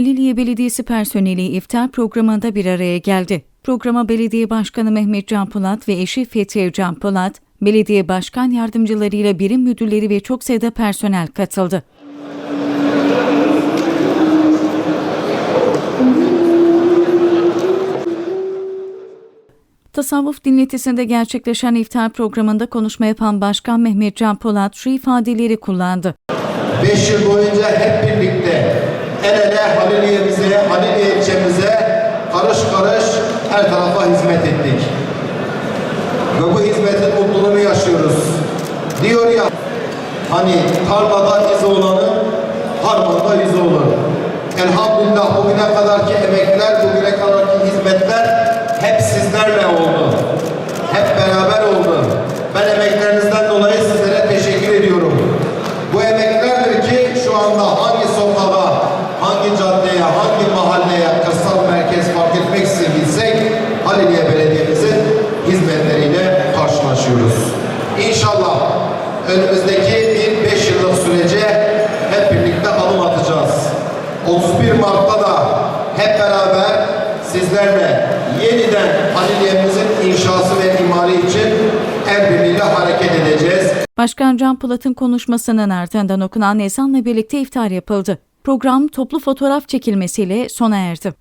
Haliliye Belediyesi personeli iftar programında bir araya geldi. Programa Belediye Başkanı Mehmet Can Polat ve eşi Fethiye Can Polat, belediye başkan yardımcılarıyla birim müdürleri ve çok sayıda personel katıldı. Tasavvuf dinletisinde gerçekleşen iftar programında konuşma yapan Başkan Mehmet Can Polat şu ifadeleri kullandı. 5 yıl boyunca hep birlikte İlçemize karış karış her tarafa hizmet ettik. Ve bu hizmetin mutluluğunu yaşıyoruz. Diyor ya hani tarlada izi olanın harmanda yüzü olur. Elhamdülillah bugüne kadarki emekler, bugüne kadarki hizmetler hep sizlerle oldu. Hep beraber oldu. Ben emeklerinizden dolayı sizlere teşekkür ediyorum. Bu emeklerdir ki şu anda hangi sokağa, hangi caddeye, hizmetleriyle karşılaşıyoruz. İnşallah önümüzdeki bir beş yıllık sürece hep birlikte adım atacağız. 31 Mart'ta da hep beraber sizlerle yeniden Haliliye'mizin inşası ve imari için el birliğiyle hareket edeceğiz. Başkan Can Polat'ın konuşmasının ardından okunan ezanla birlikte iftar yapıldı. Program toplu fotoğraf çekilmesiyle sona erdi.